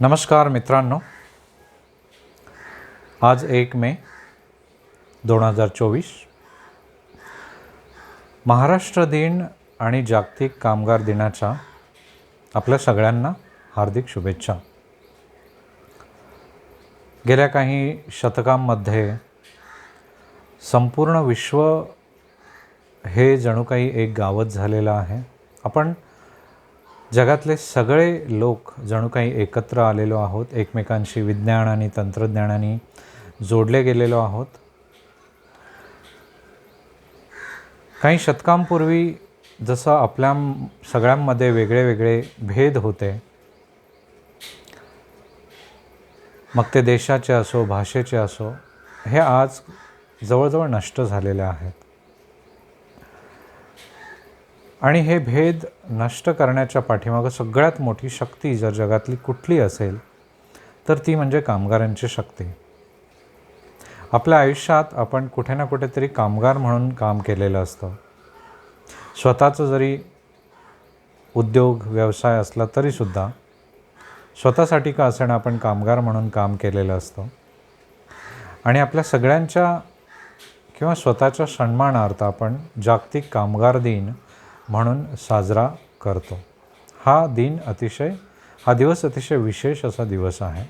नमस्कार मित्रांनो. आज एक मे दोन हजार चोवीस. महाराष्ट्र दिन आणि जागतिक कामगार दिनाच्या आपल्या सगळ्यांना हार्दिक शुभेच्छा. गेल्या काही शतकांमध्ये संपूर्ण विश्व हे जणू काही एक गावच झालेलं आहे. आपण जगातले सगळे लोक जणू काही एकत्र आलेलो आहोत एकमेकांशी विज्ञान आणि तंत्रज्ञानाने जोडले गेलेलो आहोत. काही शतकांपूर्वी जसं आपल्या सगळ्यांमध्ये वेगळे वेगळे भेद होते मग ते देशाचे असो भाषेचे असो हे आज जवळजवळ नष्ट झालेले आहेत. आणि हे भेद नष्ट करण्याच्या पाठीमागं सगळ्यात मोठी शक्ती जर जगातली कुठली असेल तर ती म्हणजे कामगारांची शक्ती. आपल्या आयुष्यात आपण कुठे ना कुठेतरी कामगार म्हणून काम केलेलं असतं. स्वतःचं जरी उद्योग व्यवसाय असला तरीसुद्धा स्वतःसाठी का असेना आपण कामगार म्हणून काम केलेलं असतं? आणि आपल्या सगळ्यांच्या किंवा स्वतःच्या सन्मानार्थ आपण जागतिक कामगार दिन म्हणून साजरा करतो. हा दिन अतिशय हा दिवस अतिशय विशेष असा दिवस आहे.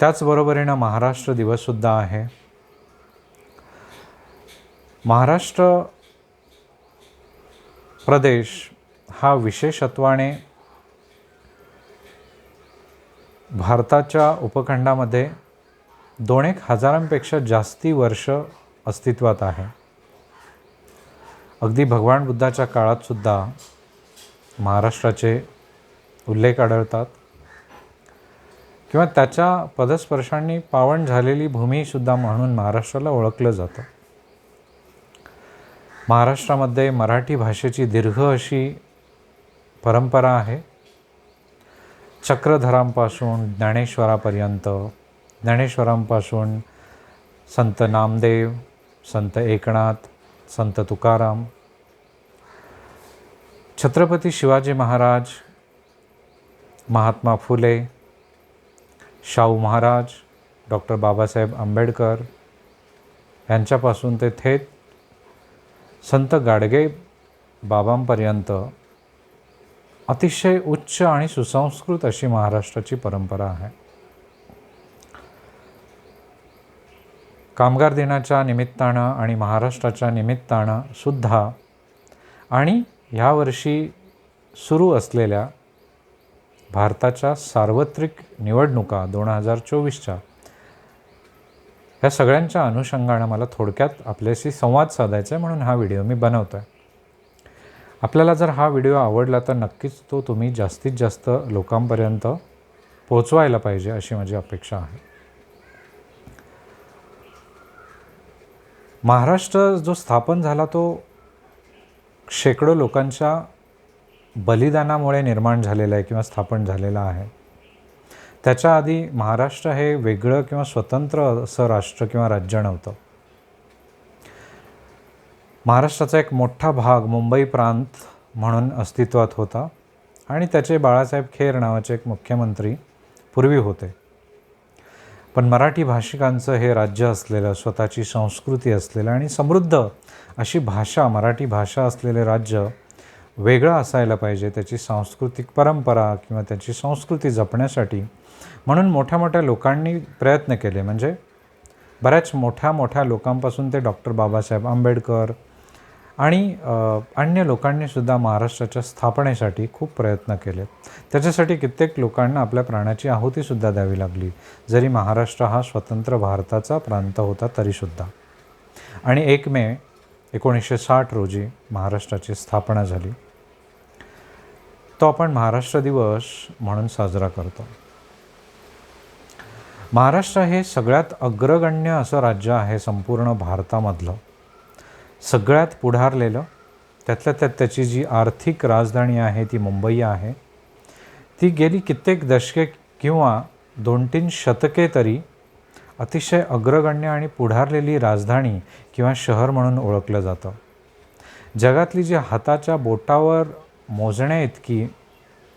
त्याचबरोबरीनं महाराष्ट्र दिवससुद्धा आहे. महाराष्ट्र प्रदेश हा विशेषत्वाने भारताच्या उपखंडामध्ये दोन एक हजारांपेक्षा जास्ती वर्ष अस्तित्वात आहे. अगदी भगवान बुद्धाच्या काळातसुद्धा महाराष्ट्राचे उल्लेख आढळतात. किंवा त्याच्या पदस्पर्शांनी पावन झालेली भूमीसुद्धा म्हणून महाराष्ट्राला ओळखलं जातं. महाराष्ट्रामध्ये मराठी भाषेची दीर्घ अशी परंपरा आहे. चक्रधरांपासून ज्ञानेश्वरापर्यंत ज्ञानेश्वरांपासून संत नामदेव संत एकनाथ संत तुकाराम. छत्रपती शिवाजी महाराज महात्मा फुले शाहू महाराज डॉक्टर बाबासाहेब आंबेडकर यांच्यापासून ते थेट संत गाडगे बाबांपर्यंत अतिशय उच्च आणि सुसंस्कृत अशी महाराष्ट्राची परंपरा आहे. कामगार दिनाच्या निमित्तानं आणि महाराष्ट्राच्या निमित्तानं सुद्धा आणि ह्यावर्षी सुरू असलेल्या भारताच्या सार्वत्रिक निवडणुका दोन हजार चोवीसच्या ह्या सगळ्यांच्या अनुषंगानं मला थोडक्यात आपल्याशी संवाद साधायचा आहे म्हणून हा व्हिडिओ मी बनवतो आहे आपल्याला जर हा व्हिडिओ आवडला तर नक्कीच तो तुम्ही जास्तीत जास्त लोकांपर्यंत पोचवायला पाहिजे अशी माझी अपेक्षा आहे. महाराष्ट्र जो स्थापन झाला तो शेकडो लोकांच्या बलिदानामुळे निर्माण झालेला आहे किंवा स्थापन झालेला आहे. त्याच्या आधी महाराष्ट्र हे वेगळं किंवा स्वतंत्र असं राष्ट्र किंवा राज्य नव्हतं. महाराष्ट्राचा एक मोठा भाग मुंबई प्रांत म्हणून अस्तित्वात होता आणि त्याचे बाळासाहेब खेर नावाचे एक मुख्यमंत्री पूर्वी होते. पण मराठी भाषिकांचं हे राज्य असलेलं स्वतःची संस्कृती असलेलं आणि समृद्ध अशी भाषा मराठी भाषा असलेले राज्य वेगळं असायला पाहिजे त्याची सांस्कृतिक परंपरा किंवा त्याची संस्कृती जपण्यासाठी. म्हणून मोठ्या मोठ्या लोकांनी प्रयत्न केले. म्हणजे बऱ्याच मोठ्या मोठ्या लोकांपासून ते डॉक्टर बाबासाहेब आंबेडकर आणि अन्य लोकांनीसुद्धा महाराष्ट्राच्या स्थापनेसाठी खूप प्रयत्न केले. त्याच्यासाठी कित्येक लोकांना आपल्या प्राणाची आहुतीसुद्धा द्यावी लागली. जरी महाराष्ट्र हा स्वतंत्र भारताचा प्रांत होता तरीसुद्धा. आणि एक मे एकोणीसशे साठ रोजी महाराष्ट्राची स्थापना झाली. तो आपण महाराष्ट्र दिवस म्हणून साजरा करतो. महाराष्ट्र हे सगळ्यात अग्रगण्य असं राज्य आहे संपूर्ण भारतामधलं. सगळ्यात पुढारलेलं त्यातल्या त्यात त्याची जी आर्थिक राजधानी आहे ती मुंबई आहे ती गेली कित्येक दशके किंवा दोन तीन शतके तरी अतिशय अग्रगण्य आणि पुढारलेली राजधानी किंवा शहर म्हणून ओळखलं जातं. जगातली जी हाताच्या बोटावर मोजण्या इतकी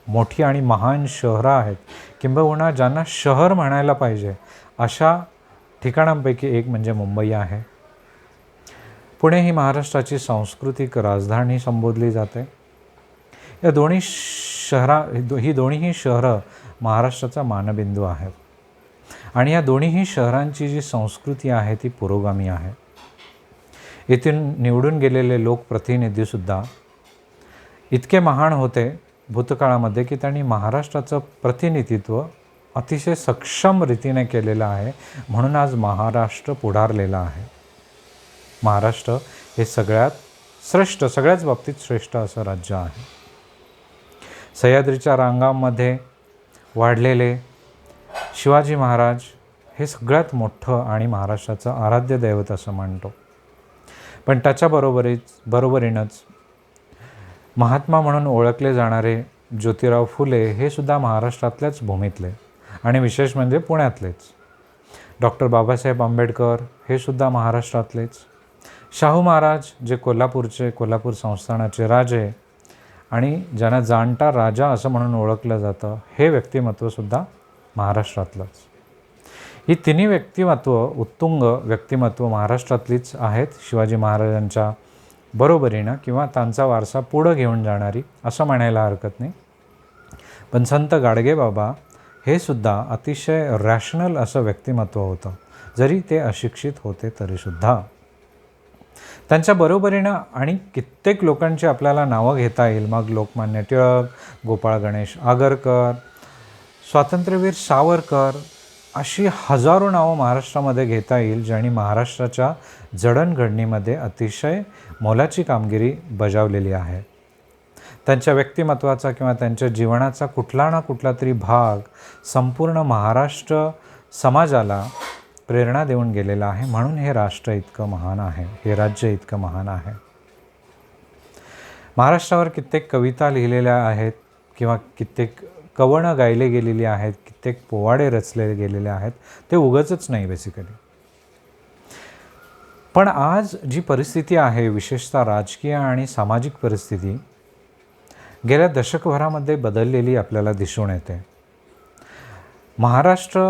मोठी आणि महान शहरं आहेत किंबहुना ज्यांना शहर म्हणायला पाहिजे अशा ठिकाणांपैकी एक म्हणजे मुंबई आहे. पुणे ही महाराष्ट्राची सांस्कृतिक राजधानी संबोधली जाते. या दोन्ही शहरा ही दोन्हीही शहरं महाराष्ट्राचा मानबिंदू आहेत. आणि या दोन्हीही शहरांची जी संस्कृती आहे ती पुरोगामी आहे. येथून निवडून गेलेले लोकप्रतिनिधीसुद्धा इतके महान होते भूतकाळामध्ये की त्यांनी महाराष्ट्राचं प्रतिनिधित्व अतिशय सक्षम रीतीने केलेलं आहे म्हणून आज महाराष्ट्र पुढारलेला आहे. महाराष्ट्र हे सगळ्यात श्रेष्ठ सगळ्याच बाबतीत श्रेष्ठ असं राज्य आहे. सह्याद्रीच्या रांगांमध्ये वाढलेले शिवाजी महाराज हे सगळ्यात मोठं आणि महाराष्ट्राचं आराध्य दैवत असं मानतो. पण त्याच्याबरोबरीच बरोबरीनंच महात्मा म्हणून ओळखले जाणारे ज्योतिराव फुले हे सुद्धा महाराष्ट्रातल्याच भूमीतले आणि विशेष म्हणजे पुण्यातलेच. डॉक्टर बाबासाहेब आंबेडकर हे सुद्धा महाराष्ट्रातलेच. शाहू महाराज जे कोल्हापूरचे कोल्हापूर संस्थानाचे राजे आणि ज्यांना जाणता राजा असं म्हणून ओळखलं जातं हे व्यक्तिमत्वसुद्धा महाराष्ट्रातलंच. ही तिन्ही व्यक्तिमत्व उत्तुंग व्यक्तिमत्व महाराष्ट्रातलीच आहेत शिवाजी महाराजांच्या बरोबरीनं किंवा त्यांचा वारसा पुढं घेऊन जाणारी असं म्हणायला हरकत नाही. पण संत गाडगेबाबा हे सुद्धा अतिशय रॅशनल असं व्यक्तिमत्व होतं. जरी ते अशिक्षित होते तरीसुद्धा. त्यांच्या बरोबरीनं आणि कित्येक लोकांची आपल्याला नावं घेता येईल. मग लोकमान्य टिळक गोपाळ गणेश आगरकर स्वातंत्र्यवीर सावरकर अशी हजारो नावं महाराष्ट्रामध्ये घेता येईल ज्यांनी महाराष्ट्राच्या जडणघडणीमध्ये अतिशय मोलाची कामगिरी बजावलेली आहे. त्यांच्या व्यक्तिमत्वाचा किंवा त्यांच्या जीवनाचा कुठला ना कुठला तरी भाग संपूर्ण महाराष्ट्र समाजाला प्रेरणा देऊन गेलेला आहे. म्हणून हे राष्ट्र इतकं महान आहे. हे राज्य इतकं महान आहे. महाराष्ट्रावर कित्येक कविता लिहिलेल्या आहेत किंवा कित्येक कवणं गायले गेलेली आहेत कित्येक पोवाडे रचले गेलेले आहेत ते उगचच नाही बेसिकली पण आज जी परिस्थिती आहे विशेषतः राजकीय आणि सामाजिक परिस्थिती गेल्या दशकभरामध्ये बदललेली आपल्याला दिसून येते. महाराष्ट्र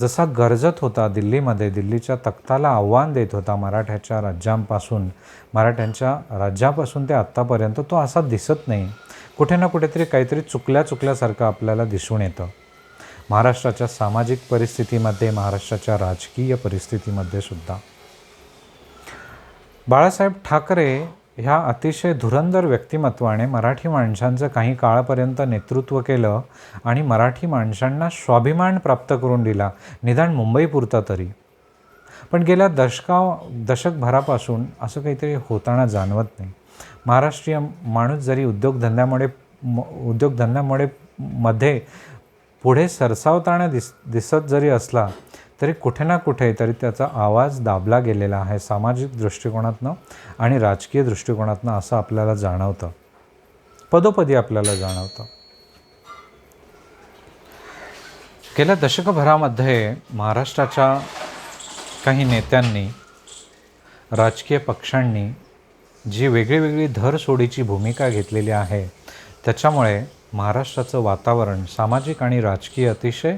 जसा गरजत होता दिल्लीमध्ये दिल्लीच्या तख्ताला आव्हान देत होता मराठ्याच्या राज्यांपासून. मराठ्यांच्या राज्यापासून ते आत्तापर्यंत तो असा दिसत नाही. कुठे ना कुठेतरी काहीतरी चुकल्या चुकल्यासारखं आपल्याला दिसून येतं. महाराष्ट्राच्या सामाजिक परिस्थितीमध्ये महाराष्ट्राच्या राजकीय परिस्थितीमध्ये सुद्धा. बाळासाहेब ठाकरे ह्या अतिशय धुरंधर व्यक्तिमत्वाने मराठी माणसांचं काही काळापर्यंत नेतृत्व केलं आणि मराठी माणसांना स्वाभिमान प्राप्त करून दिला निदान मुंबईपुरता तरी. पण गेल्या दशका दशकभरापासून असं काहीतरी होताना जाणवत नाही. महाराष्ट्रीय माणूस जरी उद्योगधंद्यामुळे उद्योगधंद्यामुळे मध्ये पुढे सरसावताना दिस दिसत जरी असला तरी कुठे ना कुठे तरी त्याचा आवाज दाबला गेलेला आहे सामाजिक दृष्टिकोनातनं आणि राजकीय दृष्टिकोनातनं असं आपल्याला जाणवतं. पदोपदी आपल्याला जाणवतं. गेल्या दशकभरामध्ये महाराष्ट्राच्या काही नेत्यांनी राजकीय पक्षांनी जी वेगळी वेगळी धरसोडीची भूमिका घेतलेली आहे त्याच्यामुळे महाराष्ट्राचं वातावरण सामाजिक आणि राजकीय अतिशय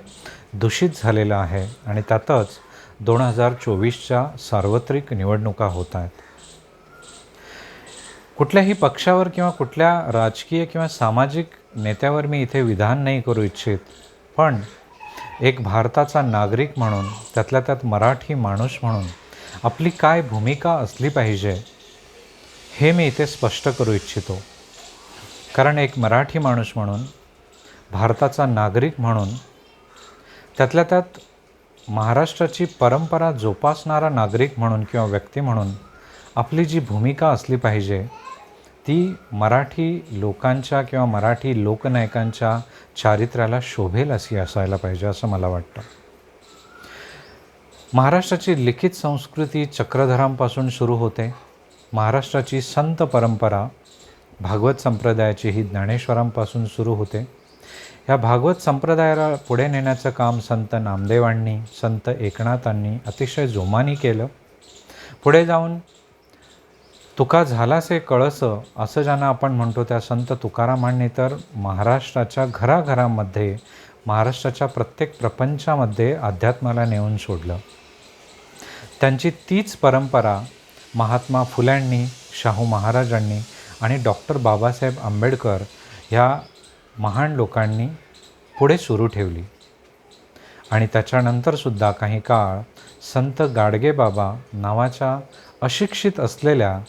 दूषित झालेलं आहे आणि त्यातच दोन हजार चोवीसच्या सार्वत्रिक निवडणुका होत आहेत. कुठल्याही पक्षावर किंवा कुठल्या राजकीय किंवा सामाजिक नेत्यावर मी इथे विधान नाही करू इच्छित पण एक भारताचा नागरिक म्हणून त्यातल्या त्यात मराठी माणूस म्हणून आपली काय भूमिका असली पाहिजे हे मी इथे स्पष्ट करू इच्छितो. कारण एक मराठी माणूस म्हणून भारताचा नागरिक म्हणून त्यातल्या त्यात महाराष्ट्राची परंपरा जोपासणारा नागरिक म्हणून किंवा व्यक्ती म्हणून आपली जी भूमिका असली पाहिजे ती मराठी लोकांच्या किंवा मराठी लोकनायकांच्या चारित्र्याला शोभेल अशी असायला पाहिजे असं मला वाटतं. महाराष्ट्राची लिखित संस्कृती चक्रधरांपासून सुरू होते. महाराष्ट्राची संत परंपरा भागवत संप्रदायाची ही ज्ञानेश्वरांपासून सुरू होते. ह्या भागवत संप्रदायाला पुढे नेण्याचं काम संत नामदेवांनी संत एकनाथांनी अतिशय जोमानी केलं. पुढे जाऊन तुका झालासे कळस असं ज्यांना आपण म्हणतो त्या संत तुकारामांनी तर महाराष्ट्राच्या घराघरामध्ये महाराष्ट्राच्या प्रत्येक प्रपंचामध्ये अध्यात्माला नेऊन सोडलं. त्यांची तीच परंपरा महात्मा फुल्यांनी शाहू महाराजांनी आणि डॉक्टर बाबासाहेब आंबेडकर ह्या महान लोकांनी पुढे सुरू ठेवली. आणि त्याच्यानंतरसुद्धा काही काळ संत गाडगेबाबा नावाच्या अशिक्षित असलेल्या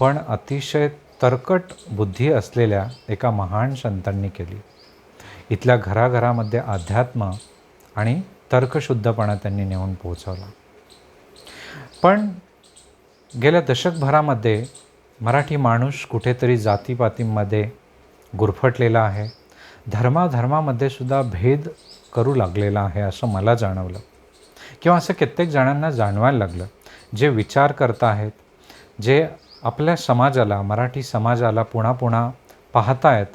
पण अतिशय तरकट बुद्धी असलेल्या एका महान संतांनी केली. इथल्या घराघरामध्ये अध्यात्म आणि तर्कशुद्धपणा त्यांनी नेऊन पोहोचवला. पण गेल्या दशकभरामध्ये मराठी माणूस कुठेतरी जातीपातींमध्ये गुरफटलेला आहे. धर्माधर्मामध्ये सुद्धा भेद करू लागलेला आहे असं मला जाणवलं. किंवा असं कित्येक जणांना जाणवायला लागलं जे विचार करत आहेत जे आपल्या समाजाला मराठी समाजाला पुन्हा पुन्हा पाहतायत.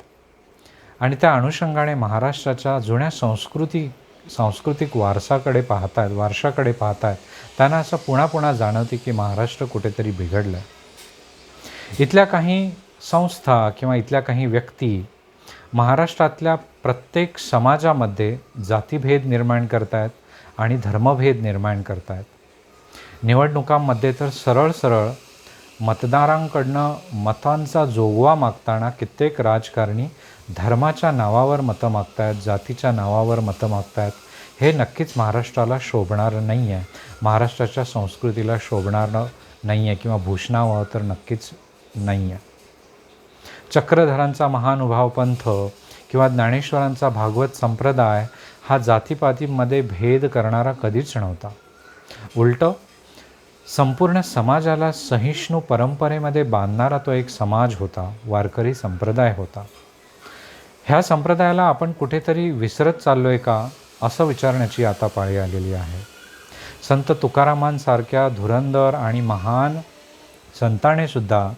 आणि त्या अनुषंगाने महाराष्ट्राच्या जुन्या संस्कृती सांस्कृतिक वारसाकडे पाहतायत वारशाकडे पाहतायत. त्यांना असं पुन्हा पुन्हा जाणवते की महाराष्ट्र कुठेतरी बिघडलं आहे इथल्या काही संस्था किंवा इथल्या काही व्यक्ती महाराष्ट्रातल्या प्रत्येक समाजामध्ये जातीभेद निर्माण करतायत आणि धर्मभेद निर्माण करतायत. निवडणुकांमध्ये तर सरळ सरळ मतदारांकडनं मतांचा जोगवा मागताना कित्येक राजकारणी धर्माच्या नावावर मतं मागतायत जातीच्या नावावर मतं मागतायत. हे नक्कीच महाराष्ट्राला शोभणारं नाही आहे महाराष्ट्राच्या संस्कृतीला शोभणारं नाही आहे किंवा भूषणावं तर नक्कीच नाही आहे चक्रधरांचा महानुभाव पंथ किंवा ज्ञानेश्वरांचा भागवत संप्रदाय हा जातीपातीमध्ये भेद करणारा कधीच नव्हता. उलटं संपूर्ण समाजाला सहिष्णू परंपरेमध्ये बांधणारा तो एक समाज होता वारकरी संप्रदाय होता. ह्या संप्रदायाला आपण कुठेतरी विसरत चाललो आहे का असं विचारण्याची आता पाळी आलेली आहे. संत तुकारामांसारख्या धुरंधर आणि महान संतानेसुद्धा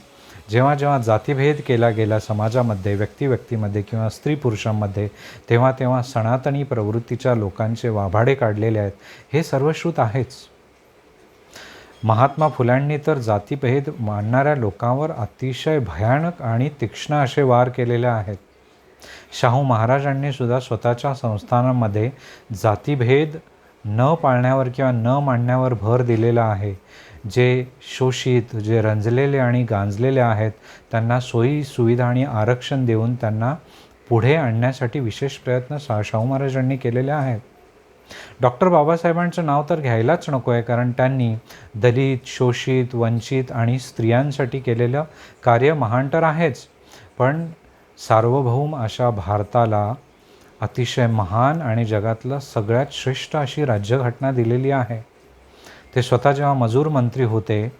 जेव्हा जेव्हा जातीभेद केला गेला समाजामध्ये व्यक्तिव्यक्तीमध्ये किंवा स्त्री पुरुषांमध्ये तेव्हा तेव्हा सनातनी प्रवृत्तीच्या लोकांचे वाभाडे काढलेले आहेत. हे सर्वश्रुत आहेच. महात्मा फुल्यांनी तर जातीभेद मानणाऱ्या लोकांवर अतिशय भयानक आणि तीक्ष्ण असे वार केलेले आहेत. शाहू महाराजांनी सुद्धा स्वतःच्या संस्थानामध्ये जातीभेद न पाळण्यावर किंवा न मांडण्यावर भर दिलेला आहे. जे शोषित जे रंजलेले आणि गांजलेले आहेत त्यांना सोयी सुविधा आणि आरक्षण देऊन त्यांना पुढे आणण्यासाठी विशेष प्रयत्न सा शाहू महाराजांनी केलेले आहेत. डॉक्टर बाबासाहेबांचं नाव तर घ्यायलाच नको आहे कारण त्यांनी दलित शोषित वंचित आणि स्त्रियांसाठी केलेलं कार्य महान तर आहेच. पण सार्वभौम अशा भारताला अतिशय महान आणि जगातलं सगळ्यात श्रेष्ठ अशी राज्यघटना दिलेली आहे. ते स्वतः जेव्हा मजूर मंत्री होते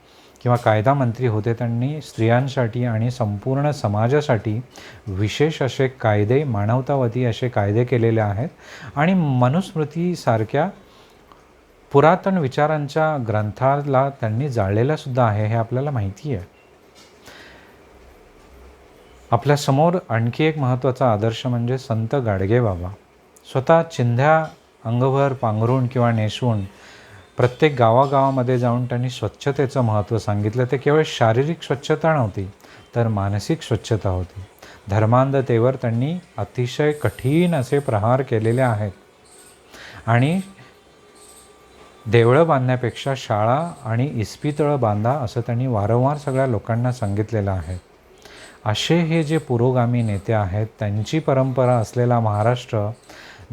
किंवा कायदा मंत्री होते त्यांनी स्त्रियांसाठी आणि संपूर्ण समाजासाठी विशेष असे कायदे मानवतावादी असे कायदे केलेले आहेत. आणि मनुस्मृतीसारख्या पुरातन विचारांच्या ग्रंथाला त्यांनी जाळलेलं आहे हे आपल्याला माहिती आहे. आपल्यासमोर आणखी एक महत्त्वाचा आदर्श म्हणजे संत गाडगे बाबा. स्वतः चिंध्या अंगभर पांघरून किंवा नेसून प्रत्येक गावागावामध्ये जाऊन त्यांनी स्वच्छतेचं महत्त्व सांगितलं. ते केवळ शारीरिक स्वच्छता नव्हती तर मानसिक स्वच्छता होती. धर्मांधतेवर त्यांनी अतिशय कठीण असे प्रहार केलेले आहेत. आणि देवळं बांधण्यापेक्षा शाळा आणि इस्पितळं बांधा असं त्यांनी वारंवार सगळ्या लोकांना सांगितलेलं आहे. असे हे जे पुरोगामी नेते आहेत त्यांची परंपरा असलेला महाराष्ट्र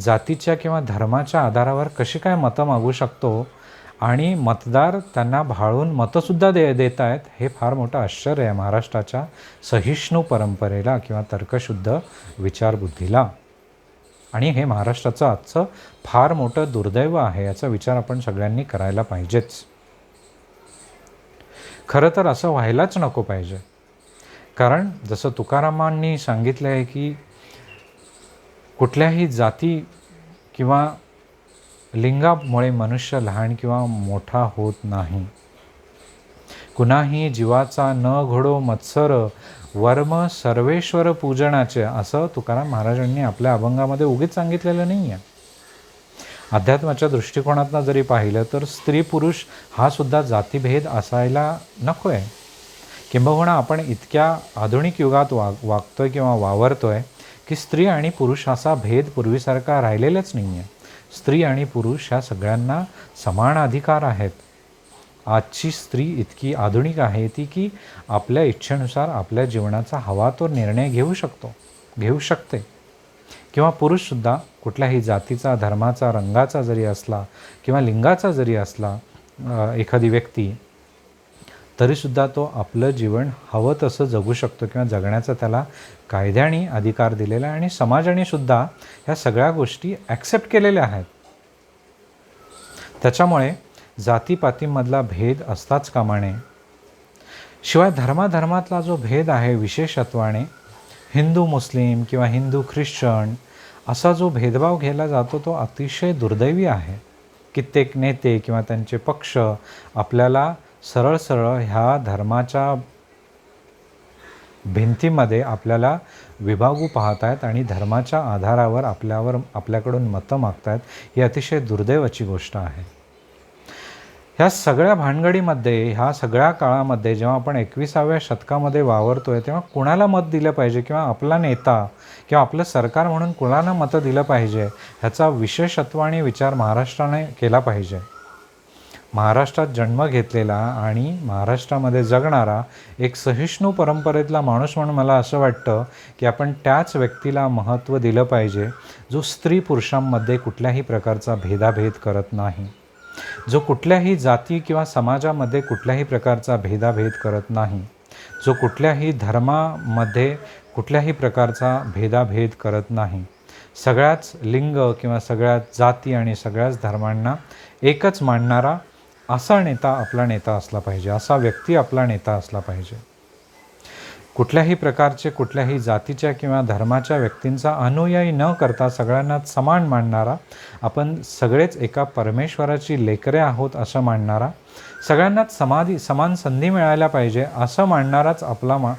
जातीच्या किंवा धर्माच्या आधारावर कशी काय मतं मागू शकतो आणि मतदार त्यांना भाळून मतंसुद्धा दे देत आहेत हे फार मोठं आश्चर्य आहे महाराष्ट्राच्या सहिष्णू परंपरेला किंवा तर्कशुद्ध विचारबुद्धीला. आणि हे महाराष्ट्राचं आजचं फार मोठं दुर्दैव आहे याचा विचार आपण सगळ्यांनी करायला पाहिजेच. खरं तर असं व्हायलाच नको पाहिजे. कारण जसं तुकारामांनी सांगितलं आहे की कुठल्याही जाती किंवा लिंगामुळे मनुष्य लहान किंवा मोठा होत नाही. कुणाही जीवाचा न घडो मत्सर वर्म सर्वेश्वर पूजनाचे असं तुकाराम महाराजांनी आपल्या अभंगामध्ये उगीच सांगितलेलं नाही आहे अध्यात्माच्या दृष्टिकोनातनं जरी पाहिलं तर स्त्री पुरुष हा सुद्धा जातीभेद असायला नको आहे किंबहुना आपण इतक्या आधुनिक युगात वाग वागतोय किंवा वावरतोय की स्त्री आणि पुरुष असा भेद पूर्वीसारखा राहिलेलाच नाही आहे स्त्री आणि पुरुष ह्या सगळ्यांना समान अधिकार आहेत. आजची स्त्री इतकी आधुनिक आहे ती की आपल्या इच्छेनुसार आपल्या जीवनाचा हवा तो निर्णय घेऊ शकतो घेऊ शकते. किंवा पुरुषसुद्धा कुठल्याही जातीचा धर्माचा रंगाचा जरी असला किंवा लिंगाचा जरी असला एखादी व्यक्ती तरीसुद्धा तो आपलं जीवन हवं तसं जगू शकतो किंवा जगण्याचा त्याला कायद्याने अधिकार दिलेला आहे आणि समाजाने सुद्धा ह्या सगळ्या गोष्टी ॲक्सेप्ट केलेल्या आहेत. त्याच्यामुळे जातीपातीमधला भेद असताच कामाने शिवाय धर्माधर्मातला जो भेद आहे विशेषत्वाने हिंदू मुस्लिम किंवा हिंदू ख्रिश्चन असा जो भेदभाव घ्यायला जातो तो अतिशय दुर्दैवी आहे. कित्येक नेते किंवा त्यांचे पक्ष आपल्याला सरळ सरळ ह्या धर्माच्या भिंतीमध्ये आपल्याला विभागू पाहत आहेत आणि धर्माच्या आधारावर आपल्यावर आपल्याकडून मतं मागतायत ही अतिशय दुर्दैवाची गोष्ट आहे. ह्या सगळ्या भानगडीमध्ये ह्या सगळ्या काळामध्ये जेव्हा आपण एकविसाव्या शतकामध्ये वावरतो आहे तेव्हा कुणाला मत दिलं पाहिजे? किंवा आपला नेता किंवा आपलं सरकार म्हणून कुणाला मतं दिलं पाहिजे? ह्याचा विशेषत्वाने विचार महाराष्ट्राने केला पाहिजे. महाराष्ट्रात जन्म घेतलेला आणि महाराष्ट्रामध्ये जगणारा एक सहिष्णू परंपरेतला माणूस म्हणून मला असं वाटतं की आपण त्याच व्यक्तीला महत्त्व दिलं पाहिजे जो स्त्री पुरुषांमध्ये कुठल्याही प्रकारचा भेदाभेद करत नाही जो कुठल्याही जाती किंवा समाजामध्ये कुठल्याही प्रकारचा भेदाभेद करत नाही जो कुठल्याही धर्मामध्ये कुठल्याही प्रकारचा भेदाभेद करत नाही. सगळ्याच लिंग किंवा सगळ्याच जाती आणि सगळ्याच धर्मांना एकच मांडणारा असा नेता आपला नेता असला पाहिजे असा व्यक्ती आपला नेता असला पाहिजे. कुठल्याही प्रकारचे कुठल्याही जातीच्या किंवा धर्माच्या व्यक्तींचा अनुयायी न करता सगळ्यांना समान मांडणारा आपण सगळेच एका परमेश्वराची लेकरे आहोत असं मांडणारा सगळ्यांनाच समाधी समान संधी मिळायला पाहिजे असं मांडणाराच आपला मा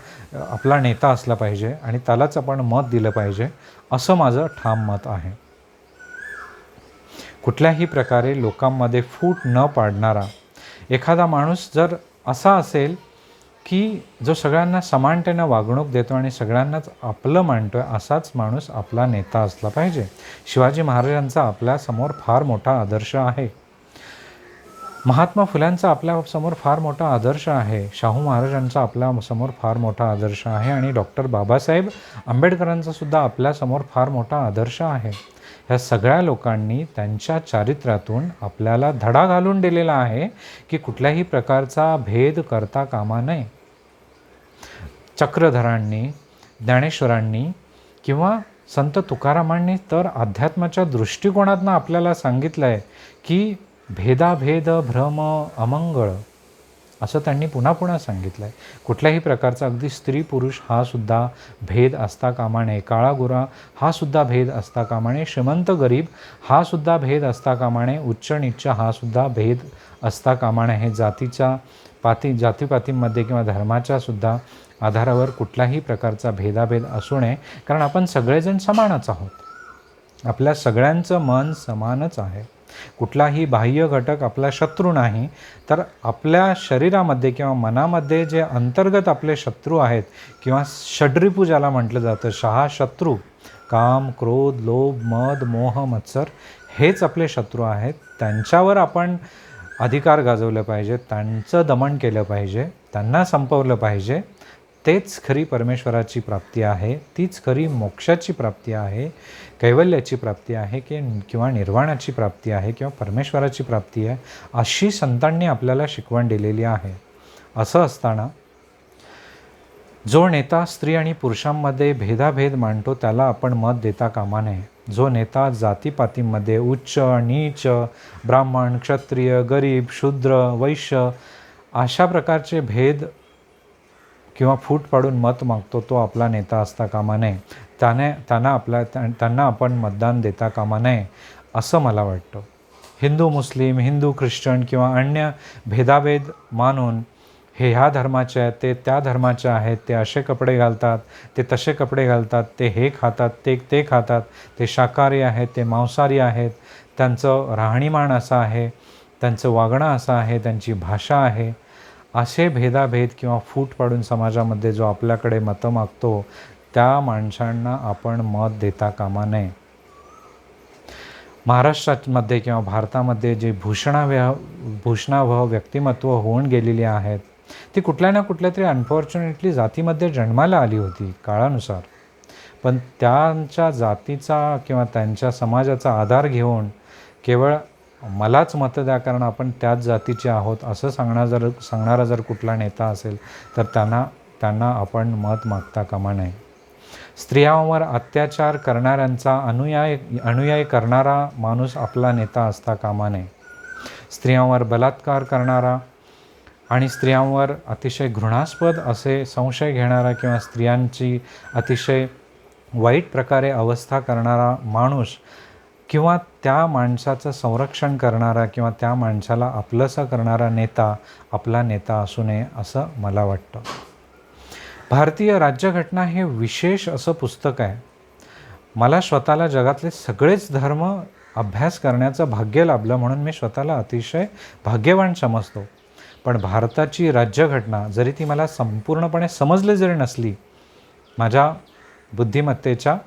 आपला नेता असला पाहिजे आणि त्यालाच आपण मत दिलं पाहिजे असं माझं ठाम मत आहे. कुठल्याही प्रकारे लोकांमध्ये फूट न पाडणारा एखादा माणूस जर असा असेल की जो सगळ्यांना समानतेनं वागणूक देतो आणि सगळ्यांनाच आपलं मांडतो आहे असाच माणूस आपला नेता असला पाहिजे. शिवाजी महाराजांचा आपल्यासमोर फार मोठा आदर्श आहे. महात्मा फुल्यांचा आपल्यासमोर फार मोठा आदर्श आहे. शाहू महाराजांचा आपल्यासमोर फार मोठा आदर्श आहे आणि डॉक्टर बाबासाहेब आंबेडकरांचा सुद्धा आपल्यासमोर फार मोठा आदर्श आहे. ह्या सगळ्या लोकांनी त्यांच्या चारित्र्यातून आपल्याला धडा घालून दिलेला आहे की कुठल्याही प्रकारचा भेद करता कामा नये. चक्रधरांनी ज्ञानेश्वरांनी किंवा संत तुकारामांनी तर अध्यात्माच्या दृष्टिकोनातनं आपल्याला सांगितलं आहे की भेदाभेद भ्रम अमंगळ असं त्यांनी पुन्हा पुन्हा सांगितलं आहे कुठल्याही प्रकारचा अगदी स्त्री पुरुष हा सुद्धा भेद असता कामा नये. काळा गोरा हा सुद्धा भेद असता कामा नये. श्रीमंत गरीब हा सुद्धा भेद असता कामा नये. उच्च निच्च हा सुद्धा भेद असता कामा नये. हे जातीच्या पाती जातीपातींमध्ये किंवा धर्माच्या सुद्धा आधारावर कुठल्याही प्रकारचा भेदाभेद असू नये. कारण आपण सगळेजण समानच आहोत. आपल्या सगळ्यांचं मन समानच आहे. कुठलाही बाह्य घटक आपला शत्रू नाही तर आपल्या शरीरामध्ये किंवा मनामध्ये जे अंतर्गत आपले शत्रू आहेत किंवा षड्रिपू ज्याला म्हटलं जातं शहा शत्रू काम क्रोध लोभ मद मोह मत्सर हेच आपले शत्रू आहेत. त्यांच्यावर आपण अधिकार गाजवलं पाहिजे त्यांचं दमन केलं पाहिजे त्यांना संपवलं पाहिजे. तेच खरी परमेश्वराची प्राप्ती आहे तीच खरी मोक्षाची प्राप्ती आहे. कैवल्याची प्राप्ती आहे की किंवा निर्वाणाची प्राप्ती आहे किंवा परमेश्वराची प्राप्ती आहे अशी संतांनी आपल्याला शिकवण दिलेली आहे. असं असताना जो नेता स्त्री आणि पुरुषांमध्ये भेदाभेद मांडतो त्याला आपण मत देता कामा नये. जो नेता जातीपातीमध्ये उच्च नीच ब्राह्मण क्षत्रिय गरीब शूद्र वैश्य अशा प्रकारचे भेद किंवा फूट पाडून मत मागतो तो आपला नेता असता कामा नये. त्याने त्यांना आपल्या त्यांना आपण मतदान देता कामा नये असं मला वाटतं. हिंदू मुस्लिम हिंदू ख्रिश्चन किंवा अन्य भेदाभेद मानून हे ह्या धर्माचे आहेत ते त्या धर्माचे आहेत ते असे कपडे घालतात ते तसे कपडे घालतात ते हे खातात ते ते खातात ते शाकाहारी आहेत ते मांसाहारी आहेत. त्यांचं राहणीमान असं आहे त्यांचं वागणं असं आहे त्यांची भाषा आहे. असे भेदाभेद किंवा फूट पाडून समाजामध्ये जो आपल्याकडे मतं मागतो त्या माणसांना आपण मत देता कामा नये. महाराष्ट्रामध्ये किंवा भारतामध्ये जे भूषणाव्या भूषणावह व्यक्तिमत्व होऊन गेलेली आहेत ती कुठल्या ना कुठल्या तरी अनफॉर्च्युनेटली जातीमध्ये जन्माला आली होती काळानुसार. पण त्यांच्या जातीचा किंवा त्यांच्या समाजाचा आधार घेऊन केवळ मलाच मतं द्या कारण आपण त्याच जातीचे आहोत. असं सांगणार जर सांगणारा जर कुठला नेता असेल तर त्यांना त्यांना आपण मत मागता कामा नये. स्त्रियांवर अत्याचार करणाऱ्यांचा अनुयाय अनुयायी करणारा माणूस आपला नेता असता कामा नये. स्त्रियांवर बलात्कार करणारा आणि स्त्रियांवर अतिशय घृणास्पद असे संशय घेणारा किंवा स्त्रियांची अतिशय वाईट प्रकारे अवस्था करणारा माणूस किंवा त्या माणसाचं संरक्षण करणारा किंवा त्या माणसाला आपलंसं करणारा नेता आपला नेता असू नये असं मला वाटतं. भारतीय राज्यघटना हे विशेष असं पुस्तक आहे. मला स्वतःला जगातले सगळेच धर्म अभ्यास करण्याचं भाग्य लाभलं म्हणून मी स्वतःला अतिशय भाग्यवान समजतो. पण भारताची राज्यघटना जरी ती मला संपूर्णपणे समजली जरी नसली माझ्या बुद्धिमत्तेच्या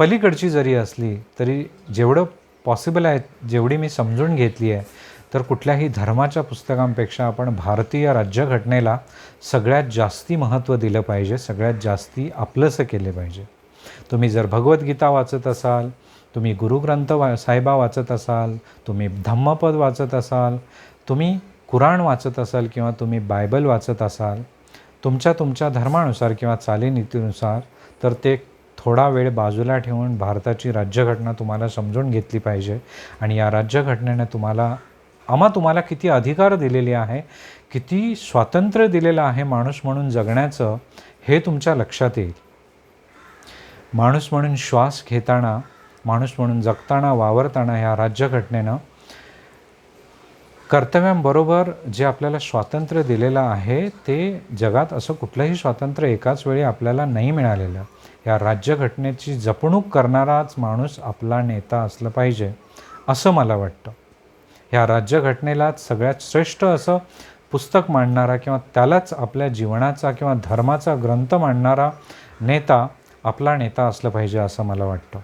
पलीकडची जरी असली तरी जेवढं पॉसिबल आहे जेवढी मी समजून घेतली आहे तर कुठल्याही धर्माच्या पुस्तकांपेक्षा आपण भारतीय राज्यघटनेला सगळ्यात जास्ती महत्त्व दिलं पाहिजे सगळ्यात जास्ती आपलंसं केले पाहिजे. तुम्ही जर भगवद्गीता वाचत असाल तुम्ही गुरुग्रंथ वा साहेबा वाचत असाल तुम्ही धम्मपद वाचत असाल तुम्ही कुराण वाचत असाल किंवा तुम्ही बायबल वाचत असाल तुमच्या तुमच्या धर्मानुसार किंवा चालीनीतीनुसार तर ते थोडा वेळ बाजूला ठेवून भारताची राज्यघटना तुम्हाला समजून घेतली पाहिजे. आणि या राज्यघटनेने तुम्हाला आम्हा तुम्हाला किती अधिकार दिलेले आहे किती स्वातंत्र्य दिलेलं आहे माणूस म्हणून जगण्याचं हे तुमच्या लक्षात येईल. माणूस म्हणून श्वास घेताना माणूस म्हणून जगताना वावरताना ह्या राज्यघटनेनं कर्तव्यांबरोबर जे आपल्याला स्वातंत्र्य दिलेलं आहे ते जगात असं कुठलंही स्वातंत्र्य एकाच वेळी आपल्याला नाही मिळालेलं. या राज्यघटनेची जपणूक करणाराच माणूस आपला नेता असलं पाहिजे असं मला वाटतं. ह्या राज्यघटनेला सगळ्यात श्रेष्ठ असं पुस्तक मांडणारा किंवा त्यालाच आपल्या जीवनाचा किंवा धर्माचा ग्रंथ मांडणारा नेता आपला नेता असलं पाहिजे असं मला वाटतं.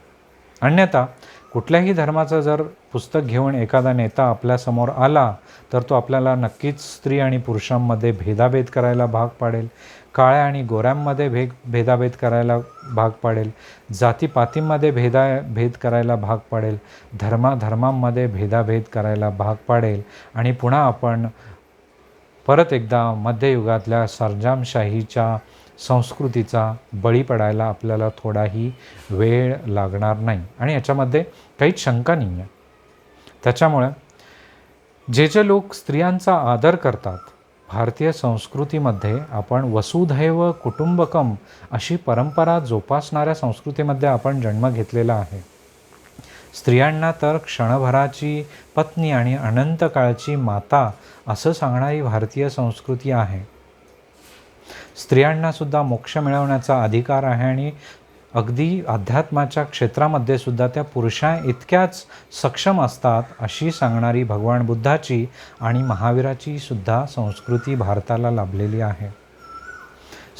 अन्यथा कुठल्याही धर्माचं जर पुस्तक घेऊन एखादा नेता आपल्यासमोर आला तर तो आपल्याला नक्कीच स्त्री आणि पुरुषांमध्ये भेदाभेद करायला भाग पाडेल. काळ्या आणि गोऱ्यांमध्ये भेग भेदाभेद करायला भाग पाडेल. जातीपातींमध्ये भेदा भेद करायला भाग पाडेल. धर्माधर्मांमध्ये भेदाभेद करायला भाग पाडेल. आणि पुन्हा आपण परत एकदा मध्ययुगातल्या सरजामशाहीच्या संस्कृतीचा बळी पडायला आपल्याला थोडाही वेळ लागणार नाही. आणि याच्यामध्ये काहीच शंका नाही आहे त्याच्यामुळं जे जे लोक स्त्रियांचा आदर करतात भारतीय संस्कृतीमध्ये आपण वसुधैव कुटुंबकम अशी परंपरा जोपासणाऱ्या संस्कृतीमध्ये आपण जन्म घेतलेला आहे. स्त्रियांना तर क्षणभराची पत्नी आणि अनंत काळची माता असं सांगणारी भारतीय संस्कृती आहे. स्त्रियांनासुद्धा मोक्ष मिळवण्याचा अधिकार आहे आणि अगदी अध्यात्माच्या क्षेत्रामध्ये सुद्धा त्या पुरुषा इतक्याच सक्षम असतात अशी सांगणारी भगवान बुद्धाची आणि महावीराची सुद्धा संस्कृती भारताला लाभलेली आहे.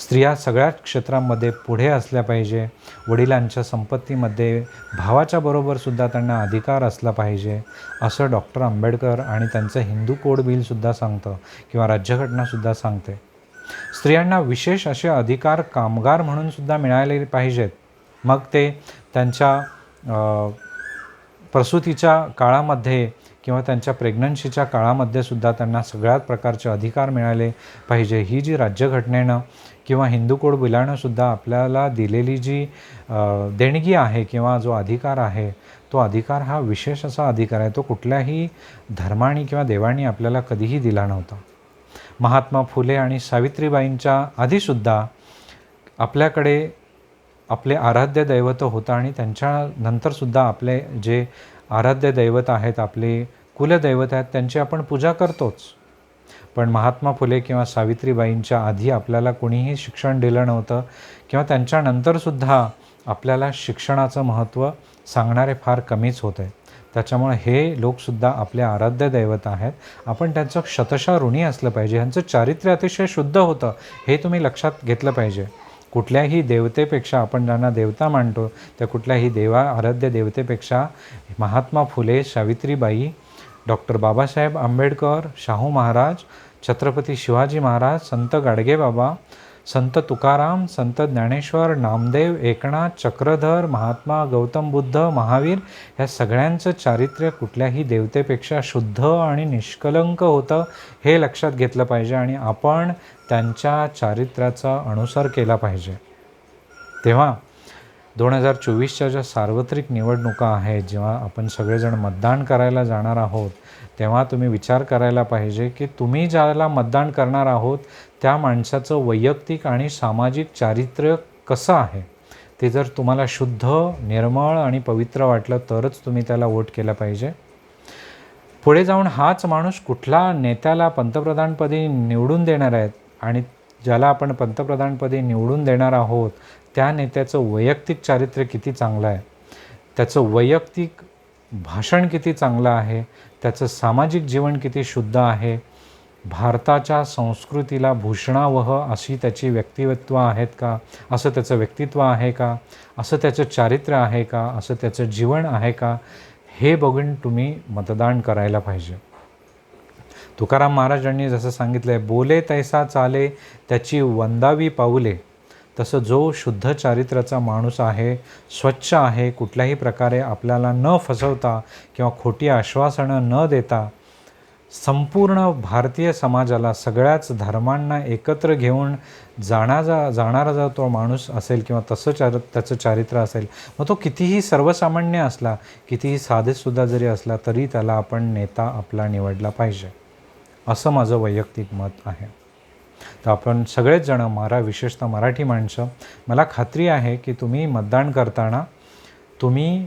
स्त्रिया सगळ्याच क्षेत्रांमध्ये पुढे असल्या पाहिजे वडिलांच्या संपत्तीमध्ये भावाच्या बरोबरसुद्धा त्यांना अधिकार असला पाहिजे असं डॉक्टर आंबेडकर आणि त्यांचं हिंदू कोड बिलसुद्धा सांगतं किंवा राज्यघटनासुद्धा सांगते. स्त्रियांना विशेष असे अधिकार कामगार म्हणून सुद्धा मिळाले पाहिजेत. मग ते त्यांच्या प्रसूतीच्या काळामध्ये किंवा त्यांच्या प्रेग्नन्सीच्या काळामध्ये सुद्धा त्यांना सगळ्यात प्रकारचे अधिकार मिळाले पाहिजे. ही जी राज्यघटनेनं किंवा हिंदू कोड बिलानं सुद्धा आपल्याला दिलेली जी देणगी आहे किंवा जो अधिकार आहे तो अधिकार हा विशेष असा अधिकार आहे तो कुठल्याही धर्माने किंवा देवाणी आपल्याला कधीही दिला नव्हता. महात्मा फुले आणि सावित्रीबाईंच्या आधीसुद्धा आपल्याकडे आपले आराध्य दैवत होतं आणि त्यांच्यानंतरसुद्धा आपले जे आराध्य दैवत आहेत आपले कुलदैवत आहेत त्यांची आपण पूजा करतोच. पण महात्मा फुले किंवा सावित्रीबाईंच्या आधी आपल्याला कोणीही शिक्षण दिलं नव्हतं किंवा त्यांच्यानंतरसुद्धा आपल्याला शिक्षणाचं महत्त्व सांगणारे फार कमीच होते. त्याच्यामुळे हे लोकसुद्धा आपले आराध्य दैवत आहेत. आपण त्यांचं शतशा ऋणी असलं पाहिजे. ह्यांचं चारित्र्य अतिशय शुद्ध होतं. हे तुम्ही लक्षात घेतलं पाहिजे. कुठल्याही देवतेपेक्षा आपण ज्यांना देवता मानतो त्या कुठल्याही देवा आराध्य देवतेपेक्षा महात्मा फुले सावित्रीबाई डॉक्टर बाबासाहेब आंबेडकर शाहू महाराज छत्रपती शिवाजी महाराज संत गाडगेबाबा संत तुकाराम संत ज्ञानेश्वर नामदेव एकनाथ चक्रधर महात्मा गौतम बुद्ध महावीर ह्या सगळ्यांचं चारित्र्य कुठल्याही देवतेपेक्षा शुद्ध आणि निष्कलंक होतं हे लक्षात घेतलं पाहिजे आणि आपण त्यांच्या चारित्र्याचा अनुसर केला पाहिजे. तेव्हा दोन हजार चोवीसच्या ज्या सार्वत्रिक निवडणुका आहेत जेव्हा आपण सगळेजण मतदान करायला जाणार आहोत तेव्हा तुम्ही विचार करायला पाहिजे की तुम्ही ज्याला मतदान करणार आहोत त्या माणसाचं वैयक्तिक आणि सामाजिक चारित्र्य कसं आहे? ते जर तुम्हाला शुद्ध निर्मळ आणि पवित्र वाटलं तरच तुम्ही त्याला वोट केला पाहिजे. पुढे जाऊन हाच माणूस कुठला नेत्याला पंतप्रधानपदी निवडून देणार आहेत? आणि ज्याला आपण पंतप्रधानपदी निवडून देणार आहोत त्या नेत्याचं वैयक्तिक चारित्र्य किती चांगलं आहे? त्याचं वैयक्तिक भाषण किती चांगलं आहे? त्याचं सामाजिक जीवन किती शुद्ध आहे? भारताच्या संस्कृतीला भूषणावह अशी त्याची व्यक्तिमत्व आहेत का? असं त्याचं व्यक्तित्व आहे का? असं त्याचं चारित्र्य आहे का? असं त्याचं जीवन आहे का? हे बघून तुम्ही मतदान करायला पाहिजे. तुकाराम महाराजांनी जसं सांगितलं आहे बोले तैसा चाले त्याची वंदावी पाऊले. तसं जो शुद्ध चारित्र्याचा माणूस आहे स्वच्छ आहे कुठल्याही प्रकारे आपल्याला न फसवता किंवा खोटी आश्वासनं न देता संपूर्ण भारतीय समाजाला सगळ्याच धर्मांना एकत्र घेऊन जाणारा जाणारा जर तो माणूस असेल किंवा तसं चार त्याचं चारित्र्य असेल मग तो कितीही सर्वसामान्य असला कितीही साधेसुद्धा जरी असला तरी त्याला आपण नेता आपला निवडला पाहिजे. असं माझं वैयक्तिक मत आहे. तर आपण सगळेच जणं मारा विशेषतः मराठी माणसं मला खात्री आहे की तुम्ही मतदान करताना तुम्ही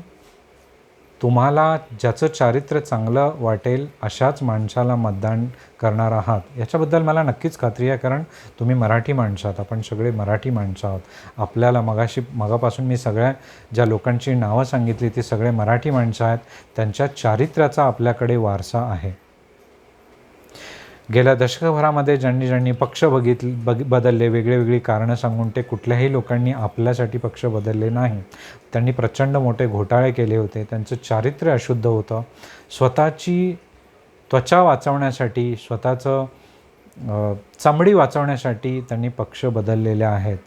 तुम्हाला ज्याचं चारित्र्य चांगलं वाटेल अशाच माणसाला मतदान करणार आहात. याच्याबद्दल मला नक्कीच खात्री आहे कारण तुम्ही मराठी माणसं आहात. आपण सगळे मराठी माणसं आहोत. आपल्याला मगाशी मगापासून मी सगळ्या ज्या लोकांची नावं सांगितली ती सगळे मराठी माणसं आहेत. त्यांच्या चारित्र्याचा आपल्याकडे वारसा आहे. गेल्या दशकभरामध्ये ज्यांनी ज्यांनी पक्ष बघितले बग बदलले वेगळी वेगळी कारणं सांगून ते कुठल्याही लोकांनी आपल्यासाठी पक्ष बदलले नाही. त्यांनी प्रचंड मोठे घोटाळे केले होते. त्यांचं चारित्र्य अशुद्ध होतं. स्वतःची त्वचा वाचवण्यासाठी स्वतःचं चमडी वाचवण्यासाठी त्यांनी पक्ष बदललेले आहेत.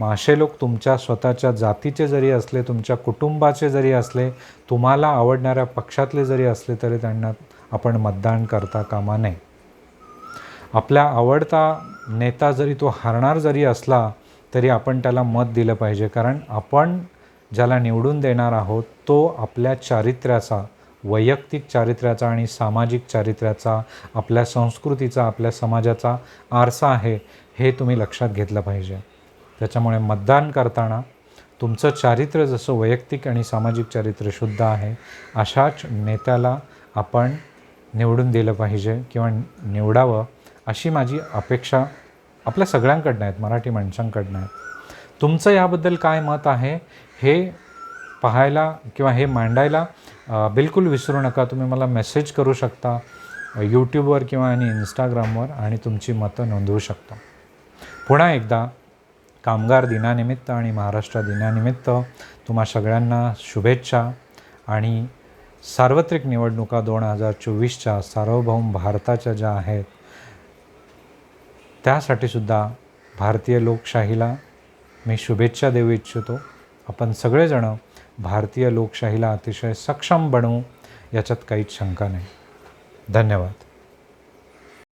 मग असे लोक तुमच्या स्वतःच्या जातीचे जरी असले तुमच्या कुटुंबाचे जरी असले तुम्हाला आवडणाऱ्या पक्षातले जरी असले तरी त्यांना आपण मतदान करता कामा नये. आपल्या आवडता नेता जरी तो हारणार जरी असला तरी आपण त्याला मत दिलं पाहिजे. कारण आपण ज्याला निवडून देणार आहोत तो आपल्या चारित्र्याचा वैयक्तिक चारित्र्याचा आणि सामाजिक चारित्र्याचा आपल्या संस्कृतीचा आपल्या समाजाचा आरसा आहे हे तुम्ही लक्षात घेतलं पाहिजे. त्याच्यामुळे मतदान करताना तुमचं चारित्र्य जसं वैयक्तिक आणि सामाजिक चारित्र्य शुद्ध आहे अशाच नेत्याला आपण निवडून दिलं पाहिजे किंवा निवडावं. अशी माझी अपेक्षा आपल्या सगळ्यांकडनं आहेत मराठी माणसांकडनं आहेत. तुमचं याबद्दल काय मत आहे हे पाहायला किंवा हे मांडायला बिलकुल विसरू नका. तुम्ही मला मेसेज करू शकता यूट्यूबवर किंवा आणि इंस्टाग्रामवर आणि तुमची मतं नोंदवू शकता. पुन्हा एकदा कामगार दिनानिमित्त आणि महाराष्ट्र दिनानिमित्त तुम्हा सगळ्यांना शुभेच्छा आणि सार्वत्रिक निवडणुका दोन हजार चोवीसच्या सार्वभौम भारताच्या ज्या आहेत त्यासाठी सुद्धा भारतीय लोकशाहीला मी शुभेच्छा देऊ इच्छितो. आपण सगळेजणं भारतीय लोकशाहीला अतिशय सक्षम बनवू याच्यात काहीच शंका नाही. धन्यवाद.